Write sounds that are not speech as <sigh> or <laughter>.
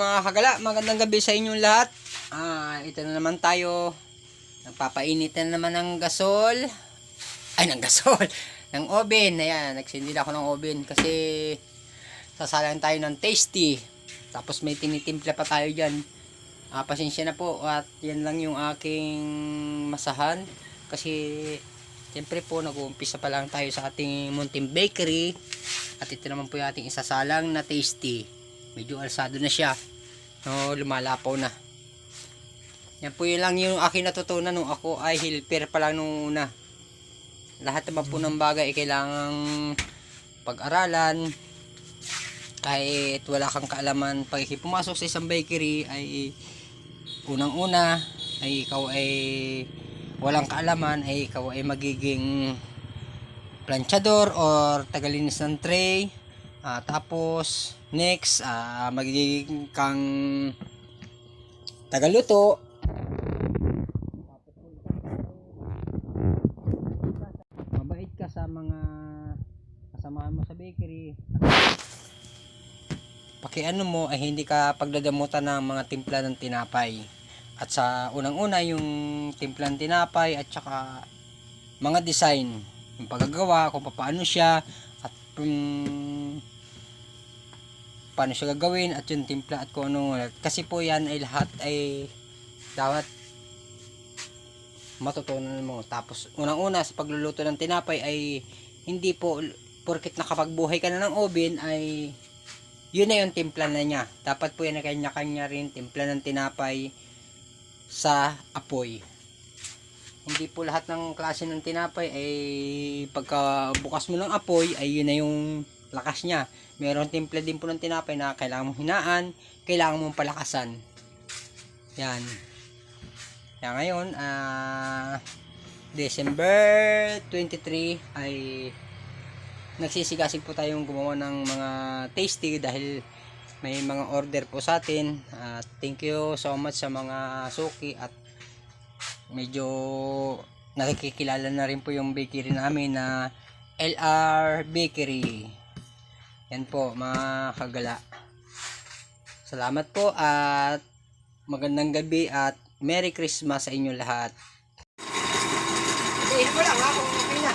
kagala, magandang gabi sa inyong lahat. Ah, ito na naman tayo. Nagpapainit na naman ng gasol. Ay, ng gasol. <laughs> ng oven. Ayan, nagsindi na ako ng oven kasi sasalang tayo ng tasty. Tapos may tinitimpla pa tayo dyan. Ah, pasensya na po at yan lang yung aking masahan. Kasi Siyempre po, nag-uumpisa pa lang tayo sa ating Munting Bakery. At ito naman po yung ating isasalang na tasty. Medyo alsado na siya. No, lumalapaw na. Yan po yun lang yung aking natutunan nung ako ay helper pa lang nung una. Lahat naman po ng bagay ay kailangang pag-aralan. Kahit wala kang kaalaman pag pumasok sa isang bakery ay unang-una ay ikaw ay walang kaalaman ay ikaw ay magiging planchador or tagalinis ng tray Ah, tapos next ah, magiging kang tagaluto. Mabait ka sa mga kasamahan mo sa bakery. Pakiano mo ay hindi ka pagdadamutan ng mga timpla ng tinapay. At sa unang-una yung timpla ng tinapay at saka mga design. Yung paggagawa kung paano siya. At kung paano siya gagawin at yung timpla at kung ano kasi po yan ay lahat ay dapat matutunan mo tapos unang-una sa pagluluto ng tinapay ay hindi po porket nakapagbuhay ka na ng oven ay yun na yung timpla na niya. Dapat po yan na kanya-kanya rin timpla ng tinapay sa apoy. Hindi po lahat ng klase ng tinapay ay pagka bukas mo ng apoy ay yun na yung lakas niya. Meron timpla din po ng tinapay na kailangan mong hinaan, kailangan mong palakasan. Yan. Kaya ngayon, ah December 23 ay nagsisigasig po tayong gumawa ng mga tasty dahil may mga order po sa atin. At thank you so much sa mga suki at medyo nakikilala na rin po yung bakery namin na LR Bakery. Yan po mga kagala. Salamat po at magandang gabi at Merry Christmas sa inyo lahat. Hindi, mo lang ha kung okay na.